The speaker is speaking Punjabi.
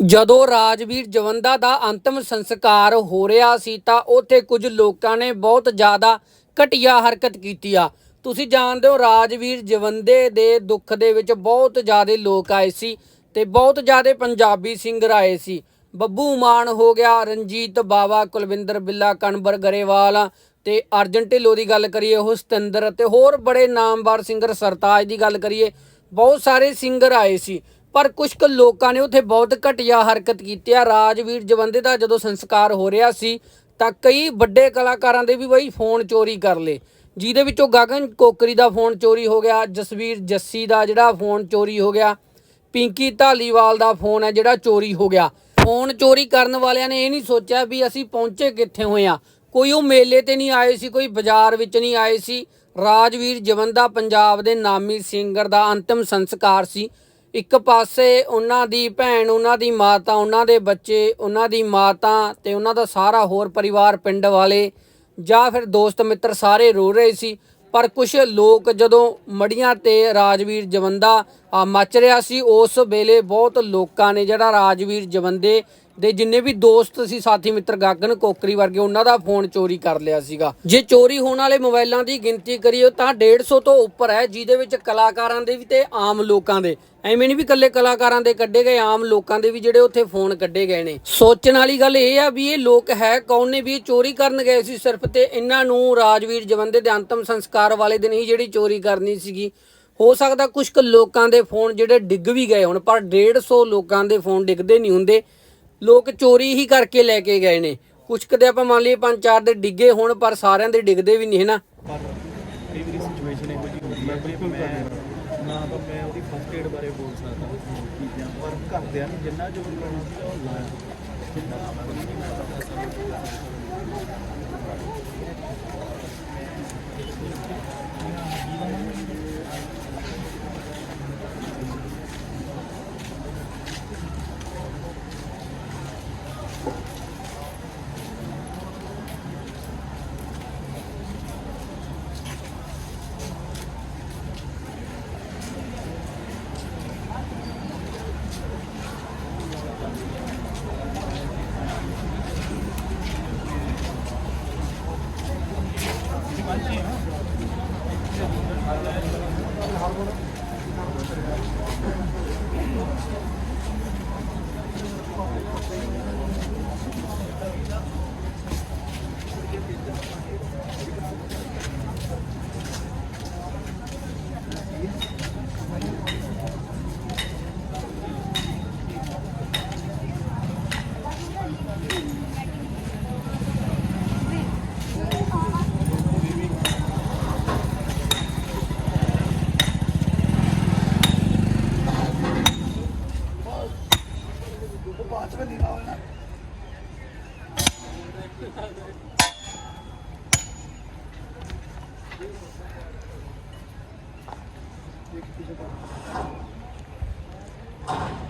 ਜਦੋਂ ਰਾਜਵੀਰ ਜਵੰਦਾ ਦਾ ਅੰਤਮ ਸੰਸਕਾਰ ਹੋ ਰਿਹਾ ਸੀ ਤਾਂ ਉੱਥੇ ਕੁਝ ਲੋਕਾਂ ਨੇ ਬਹੁਤ ਜ਼ਿਆਦਾ ਘਟੀਆ ਹਰਕਤ ਕੀਤੀ ਆ। ਤੁਸੀਂ ਜਾਣਦੇ ਹੋ ਰਾਜਵੀਰ ਜਵੰਦੇ ਦੇ ਦੁੱਖ ਦੇ ਵਿੱਚ ਬਹੁਤ ਜ਼ਿਆਦਾ ਲੋਕ ਆਏ ਸੀ ਤੇ ਬਹੁਤ ਜ਼ਿਆਦਾ ਪੰਜਾਬੀ ਸਿੰਗਰ ਆਏ ਸੀ। ਬੱਬੂ ਮਾਨ ਹੋ ਗਿਆ, ਰਣਜੀਤ ਬਾਵਾ, ਕੁਲਵਿੰਦਰ ਬਿੱਲਾ, ਕਨਵਰ ਗਰੇਵਾਲ ਤੇ ਅਰਜਨ ਢਿੱਲੋਂ ਦੀ ਗੱਲ ਕਰੀਏ ਉਹ ਸਤਿੰਦਰ ਤੇ ਹੋਰ ਬੜੇ ਨਾਮਵਰ ਸਿੰਗਰ ਸਰਤਾਜ ਦੀ ਗੱਲ ਕਰੀਏ, ਬਹੁਤ ਸਾਰੇ ਸਿੰਗਰ ਆਏ ਸੀ। ਪਰ ਕੁਝ ਕੁ ਲੋਕਾਂ ਨੇ ਉੱਥੇ ਬਹੁਤ ਘਟੀਆ ਹਰਕਤ ਕੀਤੀ ਆ। ਰਾਜਵੀਰ ਜਵੰਦੇ ਦਾ ਜਦੋਂ ਸੰਸਕਾਰ ਹੋ ਰਿਹਾ ਸੀ, ਤਾਂ ਕਈ ਵੱਡੇ ਕਲਾਕਾਰਾਂ ਦੇ ਵੀ ਬਈ ਫੋਨ ਚੋਰੀ ਕਰ ਲਏ। ਜਿਹਦੇ ਵਿੱਚੋਂ ਗਗਨ ਕੋਕਰੀ ਦਾ ਫੋਨ ਚੋਰੀ ਹੋ ਗਿਆ, ਜਸਵੀਰ ਜੱਸੀ ਦਾ ਜਿਹੜਾ ਫੋਨ ਚੋਰੀ ਹੋ ਗਿਆ, ਪਿੰਕੀ ਢਾਲੀਵਾਲ ਦਾ ਫੋਨ ਹੈ ਜਿਹੜਾ ਚੋਰੀ ਹੋ ਗਿਆ। ਫੋਨ ਚੋਰੀ ਕਰਨ ਵਾਲਿਆਂ ਨੇ ਇਹ ਨਹੀਂ ਸੋਚਿਆ ਵੀ ਅਸੀਂ ਪਹੁੰਚੇ ਕਿੱਥੇ ਹੋਏ ਆ। ਕੋਈ ਉਹ ਮੇਲੇ ਤੇ ਨਹੀਂ ਆਏ ਸੀ, ਕੋਈ ਬਾਜ਼ਾਰ ਵਿੱਚ ਨਹੀਂ ਆਏ ਸੀ। ਰਾਜਵੀਰ ਜਵੰਦਾ ਪੰਜਾਬ ਦੇ ਨਾਮੀ ਸਿੰਗਰ ਦਾ ਅੰਤਿਮ ਸੰਸਕਾਰ ਸੀ। ਇੱਕ ਪਾਸੇ ਉਹਨਾਂ ਦੀ ਭੈਣ, ਉਹਨਾਂ ਦੀ ਮਾਤਾ, ਉਹਨਾਂ ਦੇ ਬੱਚੇ, ਉਹਨਾਂ ਦੀ ਮਾਤਾ ਤੇ ਉਹਨਾਂ ਦਾ ਸਾਰਾ ਹੋਰ ਪਰਿਵਾਰ ਪਿੰਡ ਵਾਲੇ ਜਾਂ ਫਿਰ ਦੋਸਤ ਮਿੱਤਰ ਸਾਰੇ ਰੋ ਰਹੇ ਸੀ। ਪਰ ਕੁਝ ਲੋਕ ਜਦੋਂ ਮੜੀਆਂ ਤੇ ਰਾਜਵੀਰ ਜਵੰਦਾ ਮੱਚ ਰਿਹਾ ਸੀ, ਉਸ ਵੇਲੇ ਬਹੁਤ ਲੋਕਾਂ ਨੇ ਜਿਹੜਾ ਰਾਜਵੀਰ ਜਵੰਦੇ ਦੇ ਜਿੰਨੇ ਵੀ ਦੋਸਤ ਸੀ, ਸਾਥੀ, ਮਿੱਤਰ ਗਾਗਨ ਕੋਕਰੀ ਵਰਗੇ, ਉਹਨਾਂ ਦਾ ਫੋਨ ਚੋਰੀ ਕਰ ਲਿਆ ਸੀਗਾ। ਜੇ ਚੋਰੀ ਹੋਣ ਵਾਲੇ ਮੋਬਾਈਲਾਂ ਦੀ ਗਿਣਤੀ ਕਰੀਏ ਤਾਂ 150 ਤੋਂ ਉੱਪਰ ਹੈ, ਜਿਹਦੇ ਵਿੱਚ ਕਲਾਕਾਰਾਂ ਦੇ ਵੀ ਤੇ ਆਮ ਲੋਕਾਂ ਦੇ। ਐਵੇਂ ਨਹੀਂ ਵੀ ਇਕੱਲੇ ਕਲਾਕਾਰਾਂ ਦੇ ਕੱਢੇ ਗਏ, ਆਮ ਲੋਕਾਂ ਦੇ ਵੀ ਜਿਹੜੇ ਉੱਥੇ ਫੋਨ ਕੱਢੇ ਗਏ ਨੇ। ਸੋਚਣ ਵਾਲੀ ਗੱਲ ਇਹ ਆ ਵੀ ਇਹ ਲੋਕ ਹੈ ਕੌਣ ਨੇ ਵੀ ਇਹ ਚੋਰੀ ਕਰਨ ਗਏ ਸੀ ਸਿਰਫ ਤੇ ਇਹਨਾਂ ਨੂੰ ਰਾਜਵੀਰ ਜਵੰਦੇ ਦੇ ਅੰਤਮ ਸੰਸਕਾਰ ਵਾਲੇ ਦਿਨ ਹੀ ਜਿਹੜੀ ਚੋਰੀ ਕਰਨੀ ਸੀਗੀ। ਹੋ ਸਕਦਾ ਕੁਝ ਕੁ ਲੋਕਾਂ ਦੇ ਫੋਨ ਜਿਹੜੇ ਡਿੱਗ ਵੀ ਗਏ ਹੁਣ, ਪਰ 150 ਲੋਕਾਂ ਦੇ ਫੋਨ ਡਿੱਗਦੇ ਨਹੀਂ ਹੁੰਦੇ। ਲੋਕ ਚੋਰੀ ਹੀ ਕਰਕੇ ਲੈ ਕੇ ਗਏ ਨੇ। ਕੁਝ ਕਦੇ ਆਪਾਂ ਮੰਨ ਲਈਏ ਪੰਜ ਚਾਰ ਦੇ ਡਿੱਗੇ ਹੋਣ ਪਰ ਸਾਰਿਆਂ ਦੇ ਡਿੱਗਦੇ ਵੀ ਨਹੀਂ ਹੈ ਨਾ? ਪਰ ਕਈ ਵਾਰੀ ਸਿਚੁਏਸ਼ਨ ਇਹੋ ਜਿਹੀ ਹੁੰਦੀ ਹੈ ਵੀ ਮੈਂ ਨਾ ਤਾਂ ਮੈਂ ਉਹਦੀ ਫਸਟ ਏਡ ਬਾਰੇ ਬੋਲ ਸਕਦਾ। ਪਰ ਘਰਦਿਆਂ ਨੂੰ ਜਿੰਨਾ ਜੋ ਕਰਨਾ ਸੀ ਉਹ ਲਾਇਆ। ਜਿੰਨਾ ਆਪਣੀ ਨਹੀਂ ਮੈਂ Thank you.